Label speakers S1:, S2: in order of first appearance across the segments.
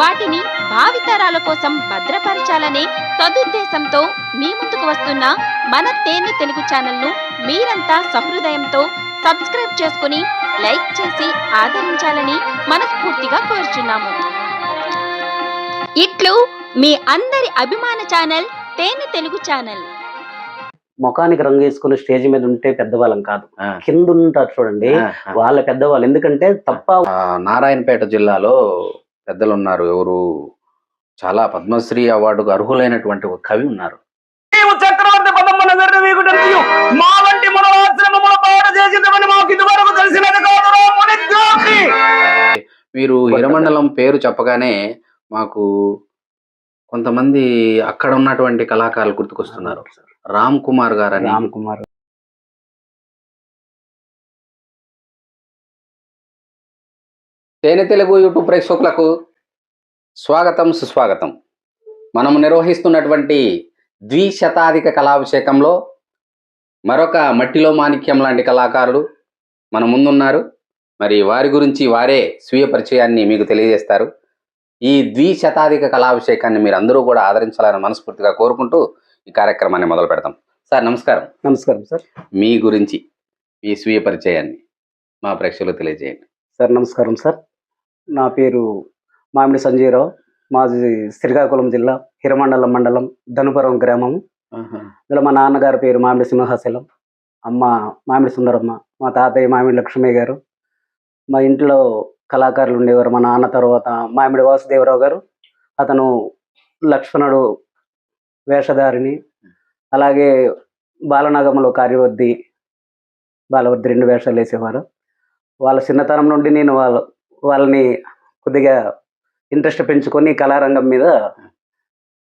S1: వాటిని భావితరాల కోసం భద్రపరచాలనే సదుద్దేశంతో మీ ముందుకు వస్తున్న మన తేనె తెలుగు ఛానల్ను మీరంతా సహృదయంతో సబ్స్క్రైబ్ చేసుకుని లైక్ చేసి ఆదరించాలని మనస్ఫూర్తిగా కోరుచున్నాము. ఇట్లు మీ అందరి అభిమాన ఛానల్ తేనె తెలుగు ఛానల్.
S2: ముఖానికి రంగు వేసుకుని స్టేజ్ మీద ఉంటే పెద్దవాళ్ళం కాదు. కింద ఉంటారు చూడండి. వాళ్ళ పెద్దవాళ్ళు. ఎందుకంటే తప్ప
S3: నారాయణపేట జిల్లాలో పెద్దలు ఉన్నారు ఎవరు చాలా పద్మశ్రీ అవార్డుకు అర్హులైనటువంటి ఒక కవి ఉన్నారు.
S4: చక్రవర్తి మా వంటి మాకు ఇదివరకు తెలిసినది
S3: మీరు హిరమండలం పేరు చెప్పగానే మాకు కొంతమంది అక్కడ ఉన్నటువంటి కళాకారులు గుర్తుకొస్తున్నారు. రామ్ కుమార్ గారు అని
S2: రామ్ కుమార్
S3: తేనె తెలుగు యూట్యూబ్ ప్రేక్షకులకు స్వాగతం సుస్వాగతం. మనము నిర్వహిస్తున్నటువంటి ద్విశతాధిక కళాభిషేకంలో మరొక మట్టిలో మాణిక్యం లాంటి కళాకారులు మన ముందున్నారు. మరి వారి గురించి వారే స్వీయ పరిచయాన్ని మీకు తెలియజేస్తారు. ఈ ద్విశతాధిక కళాభిషేకాన్ని మీరు అందరూ కూడా ఆదరించాలని మనస్ఫూర్తిగా కోరుకుంటూ ఈ కార్యక్రమాన్ని మొదలు పెడతాం. సార్ నమస్కారం.
S2: నమస్కారం సార్.
S3: మీ గురించి మీ స్వీయ పరిచయాన్ని మా ప్రేక్షకులు తెలియజేయండి.
S2: సార్ నమస్కారం సార్. నా పేరు మామిడి సంజయరావు మాది శ్రీకాకుళం జిల్లా హిరమండలం మండలం ధనుపురం గ్రామం. ఇందులో మా నాన్నగారి పేరు మామిడి సింహాచలం. అమ్మ మామిడి సుందరమ్మ మా తాతయ్య మామిడి లక్ష్మయ్య గారు. మా ఇంట్లో కళాకారులు ఉండేవారు మా నాన్న తర్వాత మామిడి వాసుదేవరావు గారు. అతను లక్ష్మణుడు వేషధారిని అలాగే బాలనాగంలో కార్యవర్ధి బాలవర్ధి రెండు వేషాలు వేసేవారు. వాళ్ళ చిన్నతనం నుండి నేను వాళ్ళ వాళ్ళని కొద్దిగా ఇంట్రెస్ట్ పెంచుకొని కళారంగం మీద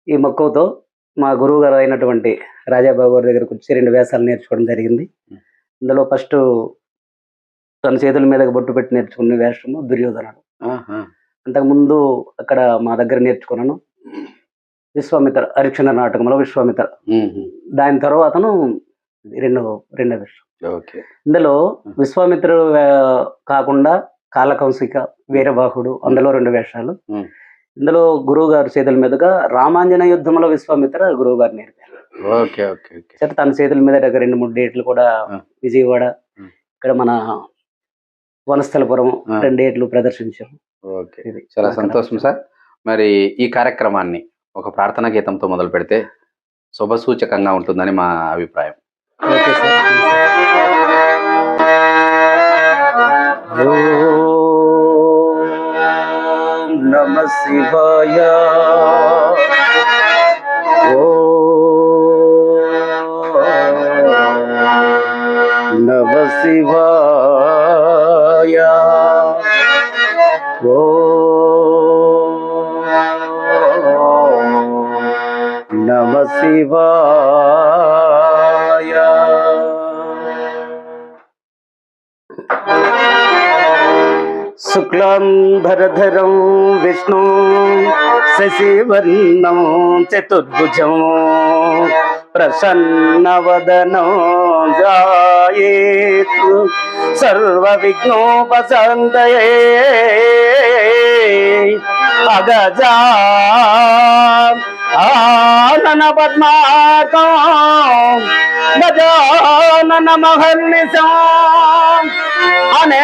S2: ఈ మక్కువతో మా గురువు గారు అయినటువంటి రాజాబాబు గారి దగ్గరకు వచ్చి రెండు వేషాలు నేర్చుకోవడం జరిగింది. ఇందులో ఫస్ట్ తన చేతుల మీదకి బొట్టు పెట్టి నేర్చుకున్న వేషము దుర్యోధనుడు. అంతకుముందు అక్కడ మా దగ్గర నేర్చుకున్నాను. విశ్వామిత్ర అరిక్షణ నాటకంలో విశ్వామిత్ర. దాని తర్వాతను రెండు రెండో వేషం.
S3: ఓకే.
S2: ఇందులో విశ్వామిత్రుడు కాకుండా కాలకంసిక వీరబాహుడు అందులో రెండు వేషాలు. ఇందులో గురువు గారి చేతుల మీదుగా రామాంజన యుద్ధంలో విశ్వామిత్ర గురువు గారు నేర్పారు
S3: ఓకే ఓకే ఓకే
S2: సరే తన చేతుల మీద రెండు మూడు డేట్లు కూడా. విజయవాడ. ఇక్కడ మన వనస్థలపురం. రెండు డేట్లు ప్రదర్శించాము
S3: ఓకే
S2: ఇది
S3: చాలా. సంతోషం సార్ మరి ఈ కార్యక్రమాన్ని ఒక ప్రార్థనా గీతంతో మొదలు పెడితే శుభసూచకంగా ఉంటుందని మా అభిప్రాయం
S2: ఓకే సార్ నమ శివాయ ఓం నమ శివాయ ఓం నమ शुक्लाम्भरधरं विष्णु शशिवर्णं चतुर्भुजं प्रसन्नवदनो जायेत् सर्वविघ्नोपसन्दये अगजा आनन पद्मार्को गजानन महर्निशा अने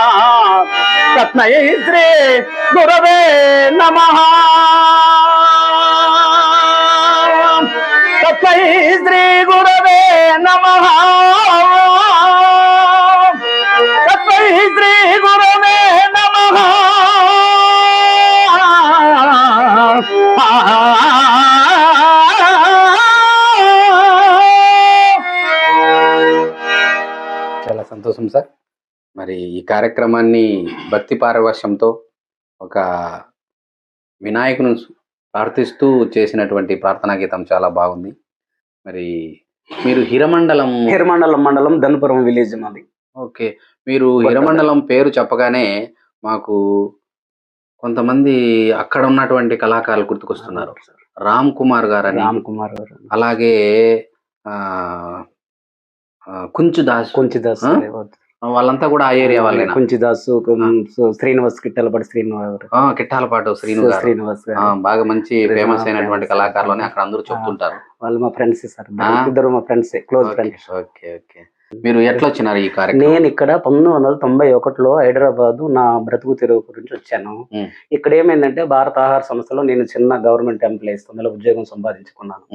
S2: నై శ్రీ గురవే నమ. శ్రీ గురవే నమ.
S3: కార్యక్రమాన్ని భక్తి పారవశ్యంతో ఒక వినాయకుని ప్రార్థిస్తూ చేసినటువంటి ప్రార్థనా గీతం చాలా బాగుంది. మరి మీరు హిరమండలం
S5: హిరమండలం మండలం ధనుపురం విలేజ్ మాది.
S3: ఓకే. మీరు హిరమండలం పేరు చెప్పగానే మాకు కొంతమంది అక్కడ ఉన్నటువంటి కళాకారులు గుర్తుకొస్తున్నారు. రామ్ కుమార్ గారని.
S5: రామ్ కుమార్ గారు.
S3: అలాగే
S5: కుంచిదాస్.
S3: ఆ? వాళ్ళంతా కూడా ఆ ఏరియా వాళ్ళేనా?
S5: కుంచిదాస్ శ్రీనివాస్ కిట్టలపాటి శ్రీనివాస్
S3: కిట్టాలపాటు
S5: శ్రీనివాస్ గారు.
S3: బాగా మంచి ఫేమస్ అయినటువంటి. కళాకారులు అక్కడ అందరూ చెప్తుంటారు.
S5: వాళ్ళు మా ఫ్రెండ్స్ సార్? ఇద్దరు మా friends close friends
S3: okay okay. మీరు ఎట్లా వచ్చినారు ఈ కార్యక్రమం
S5: నేను ఇక్కడ పంతొమ్మిది వందల తొంభై ఒకటిలో హైదరాబాద్ నా బ్రతుకు తెరువు గురించి వచ్చాను. ఇక్కడ ఏమైందంటే భారత ఆహార సంస్థలో నేను చిన్న గవర్నమెంట్ ఎంప్లాయీస్ తొందరలో ఉద్యోగం సంపాదించుకున్నాను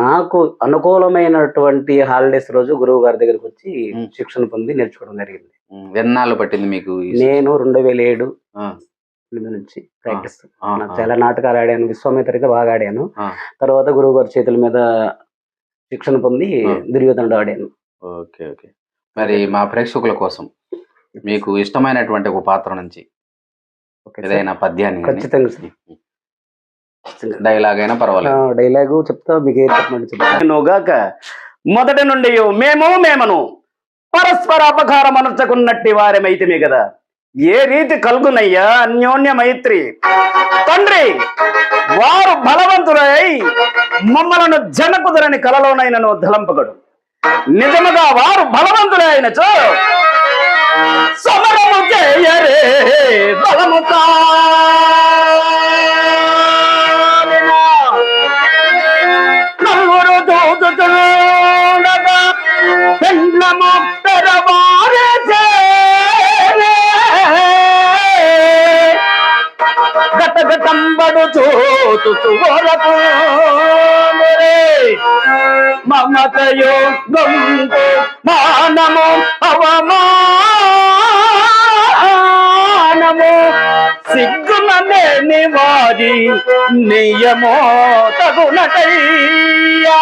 S5: నాకు అనుకూలమైనటువంటి హాలిడేస్ రోజు గురువు గారి దగ్గరికి వచ్చి. శిక్షణ పొంది నేర్చుకోవడం జరిగింది.
S3: ఎన్నాళ్ళు పట్టింది మీకు
S5: నేను రెండు వేల ఏడు ఎనిమిది నుంచి ప్రాక్టీస్. చాలా నాటకాలు ఆడాను విశ్వామిత్ర అయితే బాగా ఆడాను. తర్వాత గురువు గారి చేతుల మీద శిక్షణ పొంది. దుర్యోధనుడు ఆడాను
S3: ఓకే ఓకే. మరి మా ప్రేక్షకుల కోసం మీకు ఇష్టమైనటువంటి ఒక పాత్ర నుంచి. ఏదైనా పద్యాన్ని కానీ
S5: ఖచ్చితంగా సార్.
S3: డైలాగ్ అయినా పర్వాలేదు.
S5: ఆ, డైలాగు చెప్తా మీకు ఏది చెప్పమంటే చెప్తా.
S2: నుగాక మొదటి నుండి మేము మేమను పరస్పర అపకారం అనర్చకున్నట్టి వారమైతిమే కదా ఏ రీతి కలుగునయ్యా అన్యోన్య మైత్రి? తండ్రి వారు బలవంతులై మమ్మలను జనకుదురని కలలోనైనను ధలంపగడు. నిజముగా వారు బలవంతులే అయినచో సమరము చేయరే బలము నలుగురు దూదుతుండగా పెండ్లము పెరవారే చేరే. గటగటంబడు చూతు వరకు మమతయో గొంతు మానము అవమానము. సిగ్గుమనే నివారి నియమో తగునటయ్యా.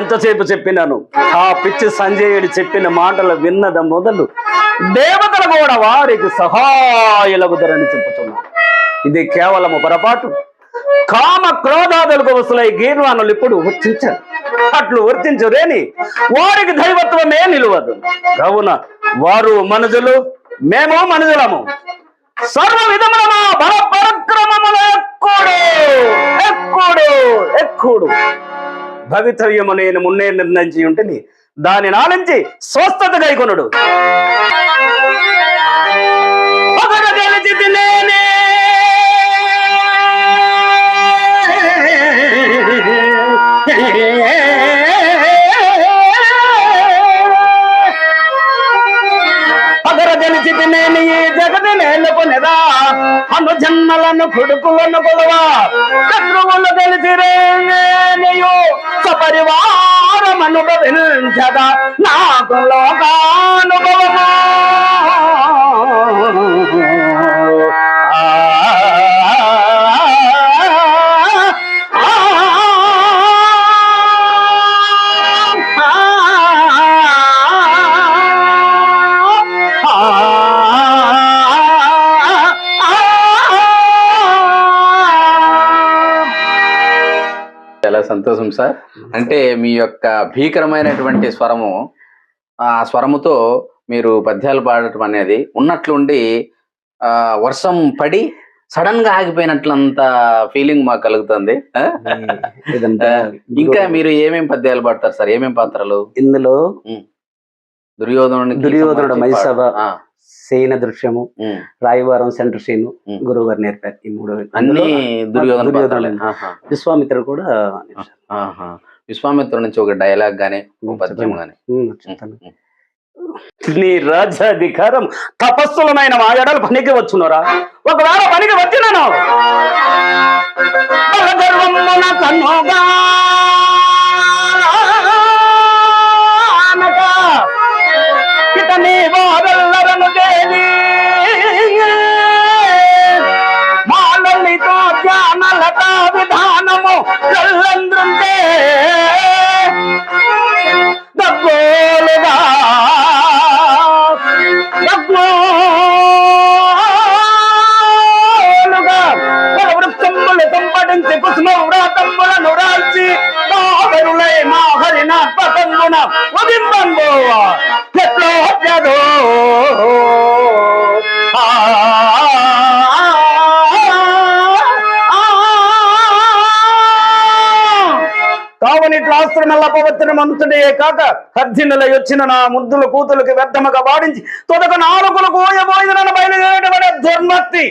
S2: ఎంతసేపు చెప్పినాను? ఆ పిచ్చి సంజయుడు చెప్పిన మాటలు విన్నద మొదలు దేవతలు కూడా వారికి సహాయలగుదరని చెప్పుతున్నారు. ఇది కేవలము పొరపాటు. కామ క్రోధాదులకు వసులై గీర్వాణులు ఇప్పుడు వర్తించారు. అట్లు వర్తించరేని వారికి దైవత్వమే నిలువదు. కావున వారు మనుజులు మేము మనుజులము. సర్వ విధముల మా బల పరక్రమముల ఎక్కుడు ఎక్కుడు ఎక్కుడు. భవితవ్యము నేను మున్నే నిర్ణయించి ఉంటేని దాని నాలించి స్వస్థత గైకొనుడు ఒకరు గెలిచితి నేనే. పగర గెలిచితి నేను అను జన్మలను కొడుకులను కొలవా. శత్రువులు తెలిసిరేయో సపరివారం అనుభవించదా నాకు లోకానుభవము.
S3: సంతోషం సార్. అంటే మీ యొక్క భీకరమైనటువంటి స్వరము ఆ స్వరముతో మీరు పద్యాలు పాడటం అనేది ఉన్నట్లుండి ఆ వర్షం పడి సడన్గా ఆగిపోయినట్లంత ఫీలింగ్ మాకు కలుగుతుంది. ఇంకా మీరు ఏమేం పద్యాలు పాడతారు సార్? ఏమేం పాత్రలు?
S5: ఇందులో
S2: దుర్యోధనుడు మహిసభ
S3: ఆ,
S2: సేన దృశ్యము. Rayavaram centre scene. గురువు గారు నేర్పారు ఈ మూడు
S3: అన్ని దుర్యోధన
S2: విశ్వామిత్రుడు కూడా
S3: ఆహా. విశ్వామిత్రుడి నుంచి ఒక డైలాగ్ గానీ పద్యం గానీ.
S2: నీ రాజ్యాధికారం తపస్సులమైన మా ఎడలు పనికి వచ్చునరా. ఒకవేళ పనికి వచ్చినాను. పతంగున ఉదింబంబో ఎట్లో వచ్చదో ఆ పవిత్ర మంతుడే కాక హర్జినుల వచ్చిన నా ముద్దుల కూతులకి వ్యర్థముగా వాడించి తొదక నాలుగులకు కోయబోయిన బయలుదేరటమనే దుర్మత్తి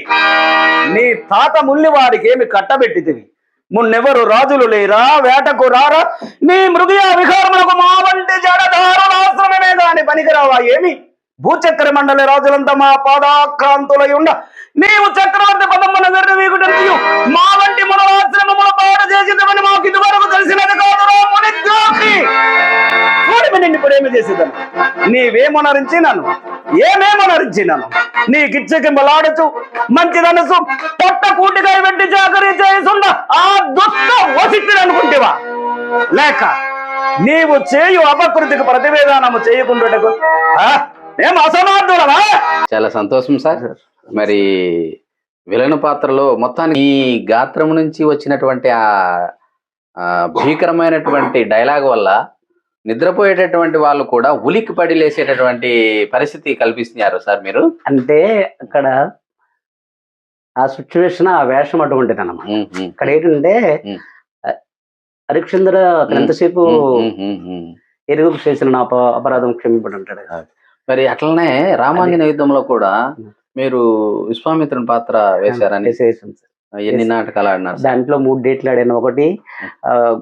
S2: నీ తాత ముల్లి వారికి ఏమి కట్టబెట్టితివి మున్నెవరు రాజులు లేరా? వేటకు రారా? నీ మృగయ విహారములకు మా వంటి జడధారులాశ్రమమే దాని పనికిరావా? ఏమి? భూచక్ర మండలి రాజులంతా మా పాదాక్రాంతులై ఉండ. నీవు చక్రవర్తి పదమ్మన నిర్వీకుటనియు. మా వంటి మనోశ్రమముల పాడు చేసిందని మాకు ఇదివరకు తెలిసినది కాదురా మునిద్రోహి. చూడమి నిన్ను ప్రేమ చేసేదాను నీవేమనరించినాను? ఏమేమనరించినాను? నీకిచ్చకింబలాడుచు మంచిదనసు పొట్ట కూటికాయ పెట్టి చాకరీ చేసుండ ఆ దుష్ట అనుకుంటేవా? లేక నీవు చేయు అపకృతికి ప్రతివేదానము చేయకుండాటకు? ఆ? ఏం అసమర్థులవా
S3: చాలా సంతోషం సార్. మరి విలన్ పాత్రలో మొత్తానికి ఈ గాత్రం నుంచి వచ్చినటువంటి ఆ భీకరమైనటువంటి డైలాగ్ వల్ల నిద్రపోయేటటువంటి వాళ్ళు కూడా ఉలిక్కి పడి లేసేటటువంటి పరిస్థితి కల్పిస్తున్నారు సార్ మీరు
S2: అంటే అక్కడ ఆ సిచ్యువేషన్ ఆ వేషం అటువంటిది అన్నమాట ఇక్కడ ఏంటంటే. హరిశ్చంద్ర అతను. ఎంతసేపు. ఎరువుకు చేసిన నా అప- అపరాధం క్షమింపడు అంటాడు
S3: మరి అట్లనే రామాంజన యుద్ధంలో కూడా. మీరు విశ్వామిత్రుని పాత్ర వేశారని. ఎన్ని. నాటకాలు ఆడినారు?
S2: దాంట్లో మూడు డేట్లు ఆడాను ఒకటి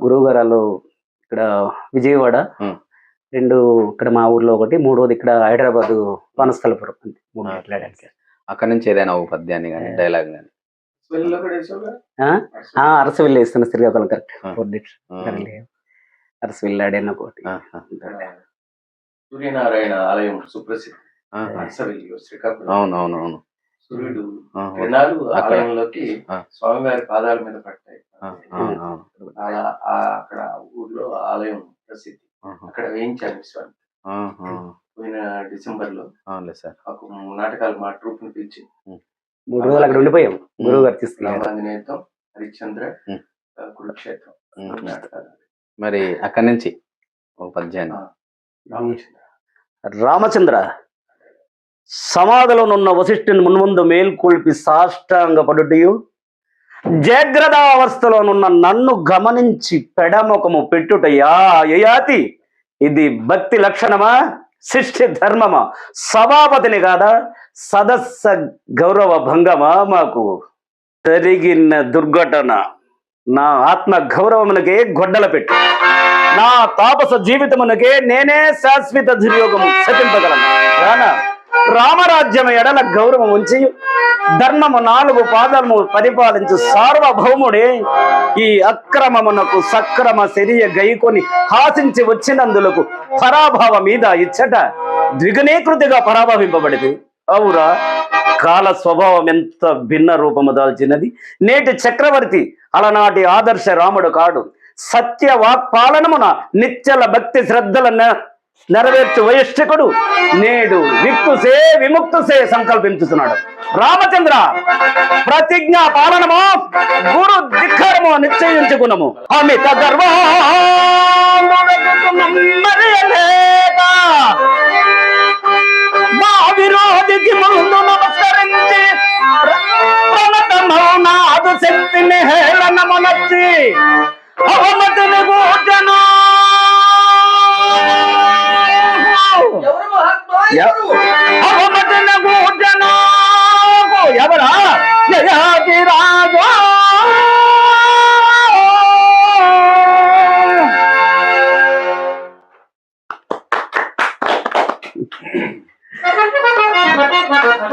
S2: గురువు గారు ఇక్కడ విజయవాడ. రెండు ఇక్కడ మా ఊర్లో ఒకటి మూడోది ఇక్కడ హైదరాబాద్ వనస్థలపురం. అంతే మూడు సార్
S3: అక్కడ నుంచి ఏదైనా ఒక పద్యాన్ని కానీ డైలాగ్ కానీ
S2: ఆ, అరసవిల్లి వేస్తున్న Srikakulam correct. Four dates Arasavilli ఆడాను ఒకటి.
S6: సూర్యనారాయణ ఆలయం సుప్రసిద్ధి.
S3: అవును.
S6: సూర్యుడు కిరణాలు
S3: అక్కడ.
S6: ఆలయంలోకి. స్వామివారి పాదాల మీద పడతాయి. అలా ఆ అక్కడ ఊర్లో ఆలయం ప్రసిద్ధి. అక్కడ వేయించాను స్వామి.
S3: ఆహా,
S6: పోయిన
S3: డిసెంబర్లో
S6: మాకు నాటకాలు మా ట్రూప్ని పిలిచి
S2: మూడు రోజులు అక్కడ ఉండిపోయాం. గురువు గారు
S6: రామాంజనేయం హరిశ్చంద్ర కురుక్షేత్రం
S3: మరి అక్కడి నుంచి ఒక పద్యాన్ని.
S6: రామచంద్ర.
S2: రామచంద్ర? సమాధిలోనున్న వశిష్ఠుని మున్ముందు మేల్కొల్పి సాష్టాంగపడుటయు. జాగ్రత్తావస్థలోనున్న నన్ను గమనించి పెడముఖము పెట్టుటయా? యయాతి. ఇది భక్తి లక్షణమా? శిష్టి ధర్మమా? సభాపతిని కాదా? సదస్స గౌరవ భంగమా మాకు? జరిగిన దుర్ఘటన. నా ఆత్మ గౌరవమునకే గొడ్డల పెట్టు. నా తాపస జీవితమునకే నేనే శాశ్వత దుర్యోగము శపింపగలను. రానా? రామరాజ్యం ఎడల గౌరవం ఉంచి ధర్మము నాలుగు పాదము పరిపాలించు సార్వభౌముడే. ఈ అక్రమమునకు సక్రమ శరీర గైకొని హాసించి వచ్చినందులకు పరాభవ మీద ఇచ్చట ద్విగుణీకృతిగా పరాభవింపబడింది అవురా కాల స్వభావం ఎంత భిన్న రూపము దాల్చినది. నేటి చక్రవర్తి అలనాటి ఆదర్శ రాముడు కాడు. సత్య వాక్పాలనమున నిత్యల భక్తి శ్రద్ధల నెరవేర్చు వయస్టికుడు నేడు విక్తుసే విముక్తుసే సంకల్పించుతున్నాడు. రామచంద్ర ప్రతిజ్ఞా పాలనము? గురు ధిక్కరము? నిశ్చయించుకున్నాము. అమిత గర్వ మా విరోధికి ముందు నమస్కరించి ప్రణతమౌనాదు శక్తిని హేళనమునొచ్చి అవమతిని కూర్చను
S4: అవమతిన ఎవరా?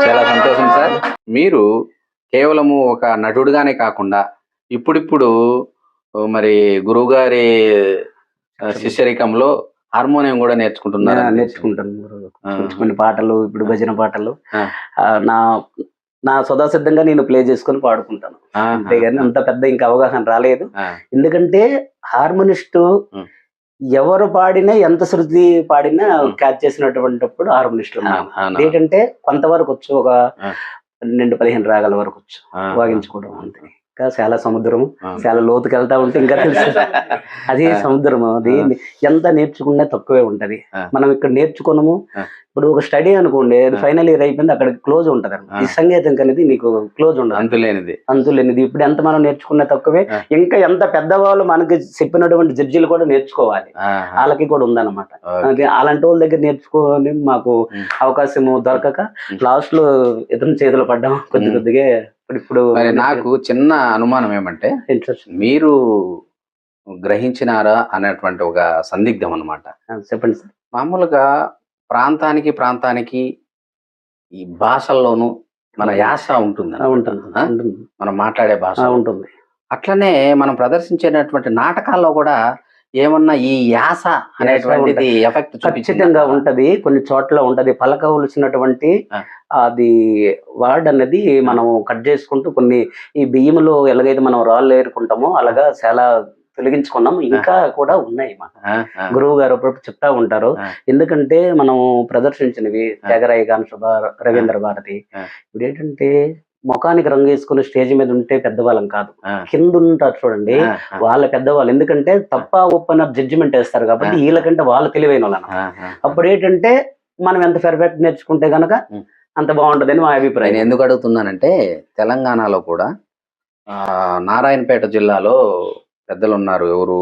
S3: చాలా సంతోషం సార్. మీరు కేవలము ఒక నటుడుగానే కాకుండా ఇప్పుడిప్పుడు మరి గురువుగారి శిష్యరికంలో హార్మోనియం కూడా నేర్చుకుంటున్నారు
S2: నేను నేర్చుకుంటాను కొన్ని పాటలు ఇప్పుడు భజన పాటలు. నా నా సదా సిద్ధంగా నేను ప్లే చేసుకొని పాడుకుంటాను. అంతేగాని అంత పెద్ద ఇంకా అవగాహన రాలేదు. ఎందుకంటే హార్మోనిస్ట్. ఎవరు పాడినా ఎంత శృతి పాడినా. క్యాచ్ చేసినటువంటిప్పుడు హార్మోనిస్ట్? ఏంటంటే కొంతవరకు వచ్చు ఒక. పన్నెండు పదిహేను రాగాల వరకు వచ్చు. వాగించుకోవడం అంతే. ఇంకా చాలా సముద్రము
S3: ఆ.
S2: చాలా లోతుకి వెళ్తా ఉంటే ఇంకా తెలుసు అది
S3: ఆ.
S2: సముద్రము అది. ఎంత నేర్చుకున్నా తక్కువే ఉంటది. మనం ఇక్కడ నేర్చుకున్నాము. ఇప్పుడు ఒక స్టడీ అనుకోండి అది. ఫైనల్ ఇయర్ అయిపోయింది అక్కడ క్లోజ్ ఉంటది. ఈ సంగీతం అనేది నీకు క్లోజ్ ఉండదు
S3: అంతులేనిది
S2: అంతులేనిది ఇప్పుడు ఎంత మనం నేర్చుకున్నా తక్కువే. ఇంకా ఎంత పెద్దవాళ్ళు మనకి చెప్పినటువంటి జడ్జిలు కూడా నేర్చుకోవాలి. వాళ్ళకి కూడా ఉందన్నమాట అలాంటి వాళ్ళ దగ్గర నేర్చుకోని మాకు. అవకాశం దొరకక. లాస్ట్లో ఇతను చేతులు పడ్డాం కొద్ది. కొద్దిగా ఇప్పుడు ఇప్పుడు
S3: మరి నాకు చిన్న అనుమానం ఏమంటే మీరు గ్రహించినారా అనేటువంటి ఒక సందిగ్ధం అన్నమాట.
S2: చెప్పండి సార్.
S3: మామూలుగా ప్రాంతానికి ప్రాంతానికి ఈ భాషల్లోనూ మన యాస ఉంటుంది.
S2: ఉంటుంది.
S3: మనం మాట్లాడే భాష.
S2: ఉంటుంది.
S3: అట్లనే మనం ప్రదర్శించేటటువంటి నాటకాల్లో కూడా ఏమన్నా ఈ యాస అనేటువంటిది ఎఫెక్ట్
S2: ఖచ్చితంగా ఉంటది. కొన్ని చోట్ల ఉంటది. పలకవలసినటువంటి. అది వర్డ్ అన్నది మనం కట్ చేసుకుంటూ కొన్ని ఈ బియ్యంలో ఎలాగైతే మనం రాళ్ళు ఏరుకుంటామో అలాగా చాలా తొలగించుకున్నాం ఇంకా కూడా ఉన్నాయి మాకు. గురువు గారు అప్పుడప్పుడు చెప్తా ఉంటారు.
S3: ఎందుకంటే
S2: మనం ప్రదర్శించినవి
S3: ఆ.
S2: జగరాయ గాన శుభ రవీంద్ర భారతి. ఇప్పుడు ఏంటంటే ముఖానికి రంగు వేసుకుని స్టేజ్ మీద ఉంటే పెద్దవాళ్ళం కాదు. కింద ఉంటారు చూడండి. వాళ్ళ పెద్దవాళ్ళు. ఎందుకంటే తప్ప ఒప్పన జడ్జిమెంట్ వేస్తారు కాబట్టి. వీళ్ళకంటే వాళ్ళు తెలివైన వాళ్ళను అప్పుడు ఏంటంటే మనం ఎంత పెర్ఫెక్ట్ నేర్చుకుంటే గనక. అంత బాగుంటదని మా అభిప్రాయం.
S3: ఎందుకు అడుగుతున్నానంటే తెలంగాణలో కూడా నారాయణపేట జిల్లాలో పెద్దలు ఉన్నారు ఎవరు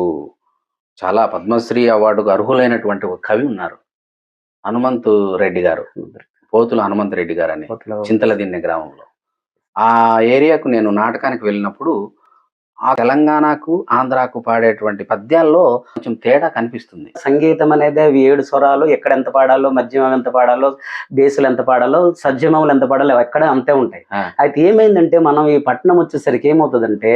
S3: చాలా పద్మశ్రీ అవార్డుకు అర్హులైనటువంటి ఒక కవి ఉన్నారు. హనుమంతు రెడ్డి గారు. పోతుల హనుమంతు రెడ్డి గారు అని చింతల దిన్నె గ్రామంలో. ఆ ఏరియాకు నేను నాటకానికి వెళ్ళినప్పుడు ఆ తెలంగాణకు ఆంధ్రాకు పాడేటువంటి పద్యాల్లో కొంచెం తేడా కనిపిస్తుంది
S2: సంగీతం అనేది అవి ఏడు స్వరాలు ఎక్కడ ఎంత పాడాలో మధ్యమం ఎంత పాడాలో బేసులు ఎంత పాడాలో సజ్జమములు ఎంత పాడాలో ఎక్కడ అంతే ఉంటాయి. అయితే ఏమైందంటే మనం ఈ పట్నం వచ్చేసరికి ఏమవుతుందంటే.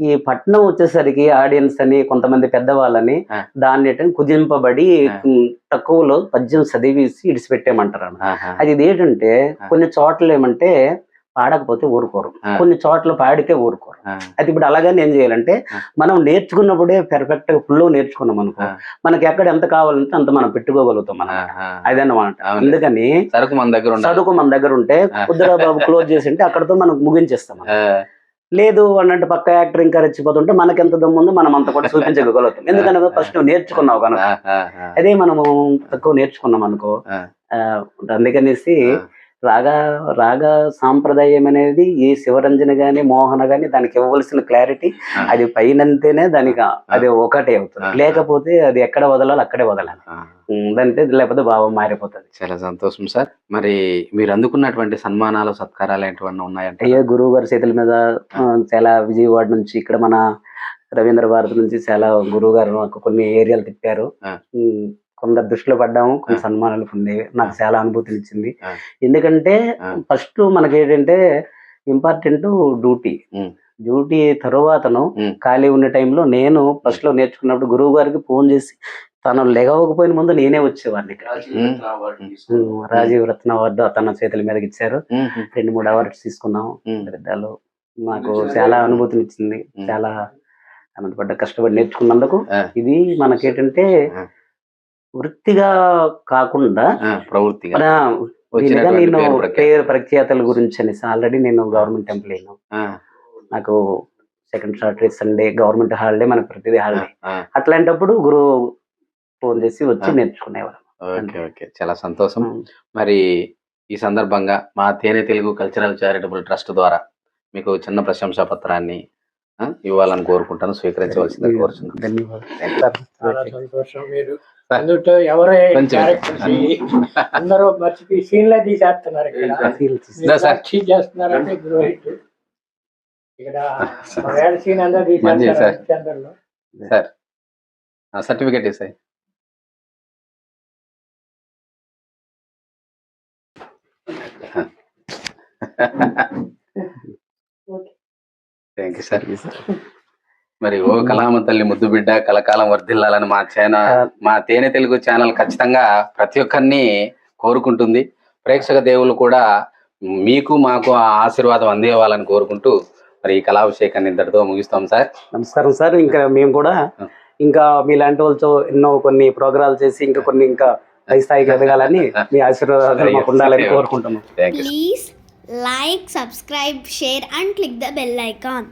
S2: ఈ పట్నం వచ్చేసరికి ఆడియన్స్ అని కొంతమంది పెద్దవాళ్ళని. దాన్ని కుదింపబడి తక్కువలో పద్యం చదివేసి ఇడిచిపెట్టేమంటారు. అది ఇది ఏంటంటే. కొన్ని చోట్ల ఏమంటే పాడకపోతే ఊరుకోరు. కొన్ని చోట్ల పాడితే ఊరుకోరు అది ఇప్పుడు అలాగని ఏం చేయాలంటే. మనం నేర్చుకున్నప్పుడే పెర్ఫెక్ట్గా ఫుల్ నేర్చుకున్నాం అనుకో. మనకి ఎక్కడ ఎంత కావాలంటే అంత మనం పెట్టుకోగలుగుతాం మనం. అదన్నమాట. అందుకని
S3: సరుకు మన దగ్గర.
S2: చదువుకు మన దగ్గర ఉంటే
S3: ఆ.
S2: కుదురా బాబు క్లోజ్ చేసి ఉంటే అక్కడతో మనం ముగించేస్తాం లేదు అన్నట్టు పక్క యాక్టర్ ఇంకా రెచ్చిపోతుంటే మనకి ఎంత దమ్ము ఉందో మనం అంత కూడా చూపించగలుగుతాం ఎందుకంటే ఫస్ట్ నువ్వు నేర్చుకున్నావు కనుక. అదే మనము తక్కువ నేర్చుకున్నాం అనుకో అందుకనేసి. రాగా రాగా సాంప్రదాయం అనేది ఈ శివరంజన గాని మోహన గాని దానికి ఇవ్వవలసిన క్లారిటీ. అది పైనంతేనే దానికి అది ఒకటే అవుతుంది. లేకపోతే అది ఎక్కడ వదలాలి అక్కడే వదలాలి. దాంటే లేకపోతే భావం మారిపోతుంది.
S3: చాలా సంతోషం సార్. మరి మీరు అందుకున్నటువంటి సన్మానాలు సత్కారాలు ఏంటివన్నా ఉన్నాయంటే?
S2: అయ్యే గురువు గారి చేతుల మీద చాలా విజయవాడ నుంచి ఇక్కడ మన రవీంద్ర భారతి నుంచి చాలా గురువు గారు నాకు కొన్ని ఏరియాలు తిప్పారు. కొందరు దృష్టిలో పడ్డాము కొన్ని. సన్మానాలు పొందేవి నాకు చాలా అనుభూతిని ఇచ్చింది. ఎందుకంటే. ఫస్ట్ మనకి ఏంటంటే ఇంపార్టెంట్ డ్యూటీ. డ్యూటీ తరువాతను. ఖాళీ ఉన్న టైంలో నేను ఫస్ట్లో నేర్చుకున్నప్పుడు గురువు గారికి ఫోన్ చేసి తను లెగవకపోయిన ముందు నేనే వచ్చేవాడిని.
S6: రాజీవ్ రత్న అవార్డు
S2: తన చేతుల మీదకి ఇచ్చారు రెండు మూడు అవార్డ్స్ తీసుకున్నాం పెద్దలు మాకు చాలా అనుభూతిని ఇచ్చింది. చాలా ఆనందపడ్డ కష్టపడి నేర్చుకున్నందుకు. ఇది మనకేంటంటే. వృత్తిగా కాకుండా
S3: ప్రవృత్తిగా. వచ్చినటువంటి
S2: నేను
S3: పేరు ప్రఖ్యాతి.
S2: పేరు ప్రఖ్యాతల గురించి అనేసి ఆల్రెడీ నేను గవర్నమెంట్ ఎంప్లాయీ నాకు second Saturday Sunday government holiday మనకు ప్రతిదీ హాలిడే. అట్లాంటప్పుడు గురువు ఫోన్ చేసి వచ్చి
S3: ఆ.
S2: నేర్చుకునేవారు
S3: ఓకే ఓకే. చాలా సంతోషం. మరి ఈ సందర్భంగా మా తేనె తెలుగు కల్చరల్ చారిటబుల్ ట్రస్ట్ ద్వారా మీకు చిన్న ప్రశంసా పత్రాన్ని ఇవ్వాలని కోరుకుంటాను స్వీకరించవలసిందని కోరుచున్నాను.
S2: ధన్యవాదాలు.
S7: ఎవరో అందరూ మర్చిపోయి సీన్లే తీసేస్తున్నారు ఇక్కడ.
S3: దా సార్.
S7: సాక్షి చేస్తున్నారంటే గ్రోహిట్ ఇక్కడ వేడ సీన్ అందరూ
S3: మంచిది సార్.
S7: తీసేస్తారు చంద్రలో
S3: సార్ సర్టిఫికేట్ ఇస్తాయి థ్యాంక్ యూ సార్. మరి ఓ కళామ తల్లి ముద్దు బిడ్డ కలకాలం వర్ధిల్లాలని మా ఛానల్ మా తేనె తెలుగు ఛానల్ ఖచ్చితంగా ప్రతి ఒక్కరిని కోరుకుంటుంది. ప్రేక్షక దేవులు కూడా మీకు మాకు ఆ ఆశీర్వాదం అందేవాలని కోరుకుంటూ మరి ఈ కళాభిషేకాన్ని ఇంతటితో ముగిస్తాం సార్.
S2: నమస్కారం సార్. ఇంకా మేము కూడా ఇంకా మీలాంటి వాళ్ళతో ఎన్నో కొన్ని ప్రోగ్రాలు చేసి ఇంకా కొన్ని ఇంకా పై స్థాయికి ఎదగాలని మీ ఆశీర్వాదాలు మాకు ఉండాలని కోరుకుంటున్నాం.
S8: Like, subscribe, share, and click the bell icon.